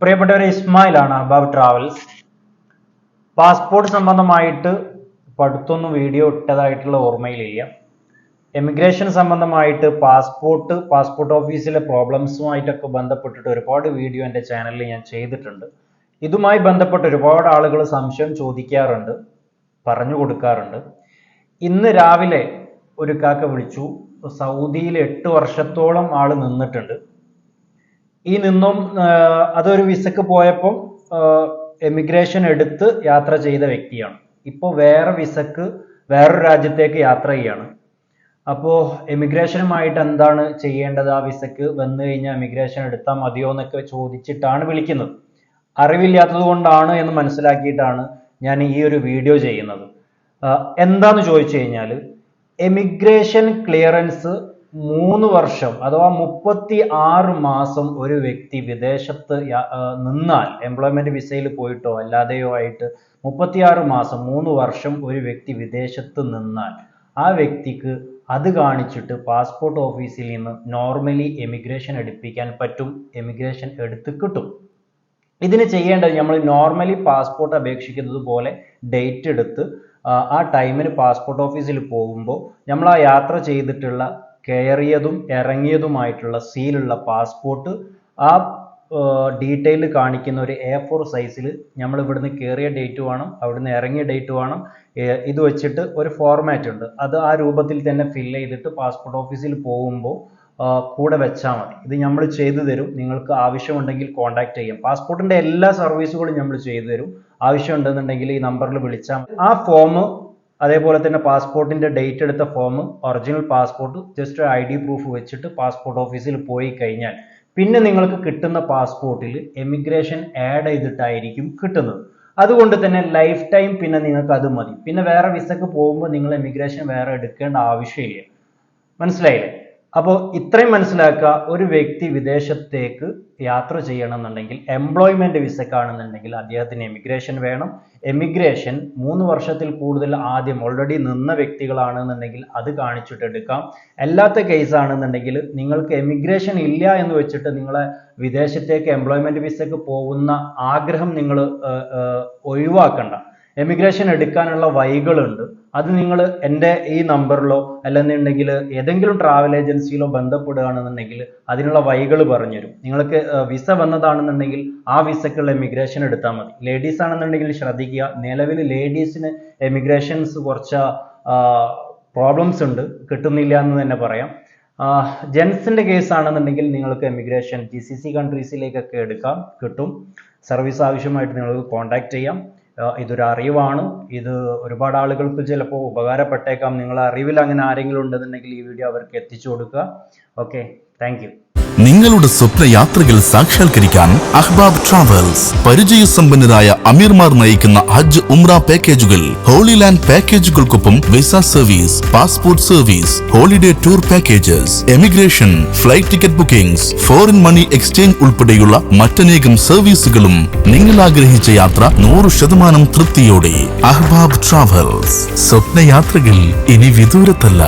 പ്രിയപ്പെട്ടവരെ ഇസ്മായിലാണ് അബാബ് travels. Passport സംബന്ധമായിട്ട് പഠിത്തൊന്നും വീഡിയോ ഇട്ടതായിട്ടുള്ള ഓർമ്മയിലില്ല. എമിഗ്രേഷൻ സംബന്ധമായിട്ട് പാസ്പോർട്ട് പാസ്പോർട്ട് ഓഫീസിലെ പ്രോബ്ലംസുമായിട്ടൊക്കെ ബന്ധപ്പെട്ടിട്ട് ഒരുപാട് വീഡിയോ എന്റെ ചാനലിൽ ഞാൻ ചെയ്തിട്ടുണ്ട്. ഇതുമായി ബന്ധപ്പെട്ട് ഒരുപാട് ആളുകൾ സംശയം ചോദിക്കാറുണ്ട് പറഞ്ഞു കൊടുക്കാറുണ്ട്. ഇന്ന് രാവിലെ ഒരു കാക്ക വിളിച്ചു. സൗദിയിൽ എട്ട് വർഷത്തോളം ആൾ നിന്നിട്ടുണ്ട്. ഈ നിന്നും അതൊരു വിസക്ക് പോയപ്പോൾ എമിഗ്രേഷൻ എടുത്ത് യാത്ര ചെയ്ത വ്യക്തിയാണ്. ഇപ്പോൾ വേറെ വിസക്ക് വേറൊരു രാജ്യത്തേക്ക് യാത്ര ചെയ്യാണ്. അപ്പോൾ എമിഗ്രേഷനുമായിട്ട് എന്താണ് ചെയ്യേണ്ടത്? ആ വിസക്ക് വന്നു കഴിഞ്ഞാൽ എമിഗ്രേഷൻ എടുത്താൽ മതിയോ എന്നൊക്കെ ചോദിച്ചിട്ടാണ് വിളിക്കുന്നത്. അറിവില്ലാത്തത് കൊണ്ടാണ് എന്ന് മനസ്സിലാക്കിയിട്ടാണ് ഞാൻ ഈ ഒരു വീഡിയോ ചെയ്യുന്നത്. എന്താന്ന് ചോദിച്ചു കഴിഞ്ഞാൽ എമിഗ്രേഷൻ ക്ലിയറൻസ് മൂന്ന് വർഷം അഥവാ മുപ്പത്തി ആറ് മാസം ഒരു വ്യക്തി വിദേശത്ത് നിന്നാൽ എംപ്ലോയ്മെന്റ് വിസയിൽ പോയിട്ടോ അല്ലാതെയോ ആയിട്ട് മുപ്പത്തിയാറ് മാസം മൂന്ന് വർഷം ഒരു വ്യക്തി വിദേശത്ത് നിന്നാൽ ആ വ്യക്തിക്ക് അത് കാണിച്ചിട്ട് പാസ്പോർട്ട് ഓഫീസിൽ നിന്ന് നോർമലി എമിഗ്രേഷൻ എടുപ്പിക്കാൻ പറ്റും എമിഗ്രേഷൻ എടുത്ത് കിട്ടും. ഇതിന് ചെയ്യേണ്ടത് നമ്മൾ നോർമലി പാസ്പോർട്ട് അപേക്ഷിക്കുന്നത് പോലെ ഡേറ്റ് എടുത്ത് ആ ടൈമിന് പാസ്പോർട്ട് ഓഫീസിൽ പോകുമ്പോൾ നമ്മൾ ആ യാത്ര ചെയ്തിട്ടുള്ള കയറിയതും ഇറങ്ങിയതുമായിട്ടുള്ള സീലുള്ള പാസ്പോർട്ട്. ആ ഡീറ്റെയിൽ കാണിക്കുന്ന ഒരു എ ഫോർ സൈസിൽ നമ്മൾ ഇവിടുന്ന് കയറിയ ഡേറ്റ് വേണം അവിടുന്ന് ഇറങ്ങിയ ഡേറ്റ് വേണം. ഇത് വെച്ചിട്ട് ഒരു ഫോർമാറ്റ് ഉണ്ട്. അത് ആ രൂപത്തിൽ തന്നെ ഫില്ല് ചെയ്തിട്ട് പാസ്പോർട്ട് ഓഫീസിൽ പോകുമ്പോൾ കൂടെ വെച്ചാൽ മതി. ഇത് നമ്മൾ ചെയ്തു തരും. നിങ്ങൾക്ക് ആവശ്യമുണ്ടെങ്കിൽ കോൺടാക്ട് ചെയ്യാം. പാസ്പോർട്ടിന്റെ എല്ലാ സർവീസുകളും നമ്മൾ ചെയ്തു തരും. ആവശ്യമുണ്ടെന്നുണ്ടെങ്കിൽ ഈ നമ്പറിൽ വിളിച്ചാൽ ആ ഫോം അതേപോലെ തന്നെ പാസ്പോർട്ടിന്റെ ഡേറ്റ് എടുത്ത form original passport just I D proof വെച്ചിട്ട് പാസ്പോർട്ട് ഓഫീസിൽ പോയി കഴിഞ്ഞാൽ പിന്നെ നിങ്ങൾക്ക് കിട്ടുന്ന പാസ്പോർട്ടിൽ എമിഗ്രേഷൻ ആഡ് ചെയ്തിട്ടായിരിക്കും കിട്ടുന്നത്. അതുകൊണ്ട് തന്നെ ലൈഫ് ടൈം പിന്നെ നിങ്ങൾക്ക് അത് മതി. പിന്നെ വേറെ വിസക്ക് പോകുമ്പോൾ നിങ്ങൾ എമിഗ്രേഷൻ വേറെ എടുക്കേണ്ട ആവശ്യമില്ല. മനസ്സിലായില്ലേ? അപ്പോൾ ഇത്രയും മനസ്സിലാക്കുക ഒരു വ്യക്തി വിദേശത്തേക്ക് യാത്ര ചെയ്യണമെന്നുണ്ടെങ്കിൽ എംപ്ലോയ്മെന്റ് വിസക്കാണെന്നുണ്ടെങ്കിൽ അദ്ദേഹത്തിന് എമിഗ്രേഷൻ വേണം. എമിഗ്രേഷൻ മൂന്ന് വർഷത്തിൽ കൂടുതൽ ആദ്യം ഓൾറെഡി നിന്ന വ്യക്തികളാണെന്നുണ്ടെങ്കിൽ അത് കാണിച്ചിട്ട് എടുക്കാം. അല്ലാത്ത കേസ് ആണെന്നുണ്ടെങ്കിൽ നിങ്ങൾക്ക് എമിഗ്രേഷൻ ഇല്ല എന്ന് വെച്ചിട്ട് നിങ്ങളെ വിദേശത്തേക്ക് എംപ്ലോയ്മെന്റ് വിസക്ക് പോകുന്ന ആഗ്രഹം നിങ്ങൾ ഒഴിവാക്കണ്ട. എമിഗ്രേഷൻ എടുക്കാനുള്ള വഴികളുണ്ട്. അത് നിങ്ങൾ എന്റെ ഈ നമ്പറിലോ അല്ലെന്നുണ്ടെങ്കിൽ ഏതെങ്കിലും ട്രാവൽ ഏജൻസിയിലോ ബന്ധപ്പെടുകയാണെന്നുണ്ടെങ്കിൽ അതിനുള്ള വഴികൾ പറഞ്ഞുതരും. നിങ്ങൾക്ക് വിസ വന്നതാണെന്നുണ്ടെങ്കിൽ ആ വിസക്കുള്ള എമിഗ്രേഷൻ എടുത്താൽ മതി. ലേഡീസ് ആണെന്നുണ്ടെങ്കിൽ ശ്രദ്ധിക്കുക. നിലവിൽ ലേഡീസിന് എമിഗ്രേഷൻസ് കുറച്ച് പ്രോബ്ലംസ് ഉണ്ട്. കിട്ടുന്നില്ല എന്ന് തന്നെ പറയാം. ജെൻസിന്റെ കേസ് ആണെന്നുണ്ടെങ്കിൽ നിങ്ങൾക്ക് എമിഗ്രേഷൻ ജി സി സി കൺട്രീസിലേക്കൊക്കെ എടുക്കാം. കിട്ടും. സർവീസ് ആവശ്യമായിട്ട് നിങ്ങൾക്ക് കോൺടാക്ട് ചെയ്യാം. ഇതൊരു അറിവാണ്. ഇത് ഒരുപാട് ആളുകൾക്ക് ചിലപ്പോൾ ഉപകാരപ്പെട്ടേക്കാം. നിങ്ങളെ അറിവിൽ അങ്ങനെ ആരെങ്കിലും ഉണ്ടെന്നുണ്ടെങ്കിൽ ഈ വീഡിയോ അവർക്ക് എത്തിച്ചു കൊടുക്കുക. ഓക്കെ താങ്ക് നിങ്ങളുടെ സ്വപ്ന യാത്രകൾ സാക്ഷാത്കരിക്കാൻ അഹ്ബാബ് ട്രാവൽസ് പരിചയസമ്പന്നരായ അമീർമാർ നയിക്കുന്ന ഹജ്ജ് ഉംറ പാക്കേജുകൾ. Holy land പാക്കേജുകൾക്കൊപ്പം visa service passport service holiday tour packages emigration flight ticket bookings foreign money exchange ഉൾപ്പെടെയുള്ള മറ്റനേകം സർവീസുകളും നിങ്ങൾ ആഗ്രഹിച്ച യാത്ര നൂറ് ശതമാനം തൃപ്തിയോടെ. അഹ്ബാബ് ട്രാവൽസ്. സ്വപ്നയാത്രകൾ ഇനി വിദൂരത്തല്ല.